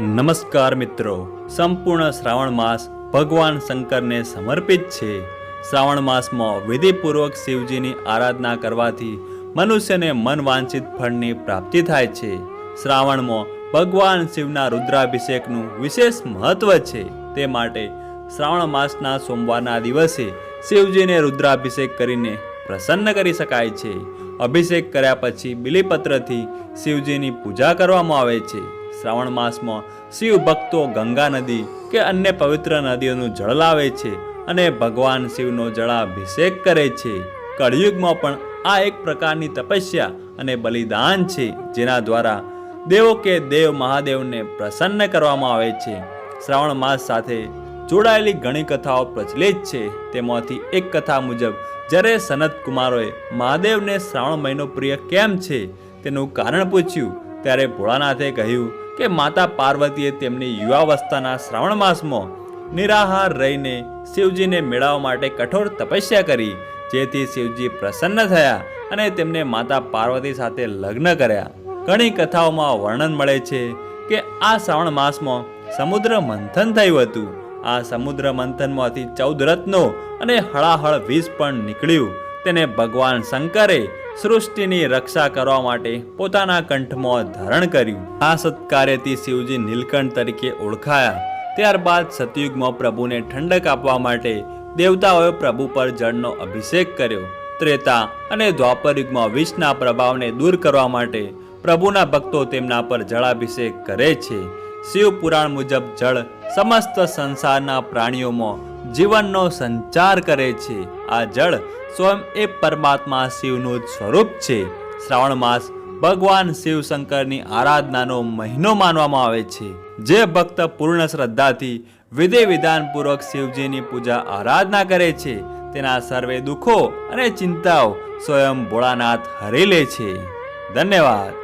નમસ્કાર મિત્રો. સંપૂર્ણ શ્રાવણ માસ ભગવાન શંકરને સમર્પિત છે. શ્રાવણ માસમાં વિધિપૂર્વક શિવજીની આરાધના કરવાથી મનુષ્યને મન વાંછિત ફળની પ્રાપ્તિ થાય છે. શ્રાવણમાં ભગવાન શિવના રુદ્રાભિષેકનું વિશેષ મહત્વ છે. તે માટે શ્રાવણ માસના સોમવારના દિવસે શિવજીને રુદ્રાભિષેક કરીને પ્રસન્ન કરી શકાય છે. અભિષેક કર્યા પછી બિલીપત્રથી શિવજીની પૂજા કરવામાં આવે છે. શ્રાવણ માસમાં શિવ ભક્તો ગંગા નદી કે અન્ય પવિત્ર નદીઓનું જળ લાવે છે અને ભગવાન શિવનો જળાભિષેક કરે છે. કળિયુગમાં પણ આ એક પ્રકારની તપસ્યા અને બલિદાન છે, જેના દ્વારા દેવો કે દેવ મહાદેવને પ્રસન્ન કરવામાં આવે છે. શ્રાવણ માસ સાથે જોડાયેલી ઘણી કથાઓ પ્રચલિત છે. તેમાંથી એક કથા મુજબ, જ્યારે સનત કુમારોએ મહાદેવને શ્રાવણ મહિનો પ્રિય કેમ છે તેનું કારણ પૂછ્યું, ત્યારે ભોળાનાથે કહ્યું કે માતા પાર્વતીએ તેમની યુવાવસ્થાના શ્રાવણ માસમાં નિરાહાર રહીને શિવજીને મેળવવા માટે કઠોર તપસ્યા કરી, જેથી શિવજી પ્રસન્ન થયા અને તેમને માતા પાર્વતી સાથે લગ્ન કર્યા. ઘણી કથાઓમાં વર્ણન મળે છે કે આ શ્રાવણ માસમાં સમુદ્ર મંથન થયું હતું. આ સમુદ્ર મંથનમાંથી ચૌદ રત્નો અને હળાહળ વીસ પણ નીકળ્યું. તેને ભગવાન શંકરે સૃષ્ટિની રક્ષા કરવા માટે પોતાના કંઠમાં ધારણ કર્યું. આ સત્કાર્યથી શિવજી નીલકંઠ તરીકે ઓળખાયા. ત્યારબાદ સતયુગમાં પ્રભુને ઠંડક આપવા માટે દેવતાઓએ પ્રભુ પર જળનો અભિષેક કર્યો. ત્રેતા અને દ્વાપરયુગમાં વિષના પ્રભાવને દૂર કરવા માટે પ્રભુના ભક્તો તેમના પર જળાભિષેક કરે છે. શિવ પુરાણ મુજબ જળ સમસ્ત સંસારના પ્રાણીઓમાં જીવનનો સંચાર કરે છે. આ જળ સ્વયં એ પરમાત્મા શિવનું જ સ્વરૂપ છે. શ્રાવણ માસ ભગવાન શિવ શંકરની આરાધનાનો મહિનો માનવામાં આવે છે. જે ભક્ત પૂર્ણ શ્રદ્ધાથી વિધિ વિધાનપૂર્વક શિવજીની પૂજા આરાધના કરે છે. તેના સર્વે દુઃખો અને ચિંતાઓ સ્વયં ભોળાનાથ હરી લે છે. ધન્યવાદ.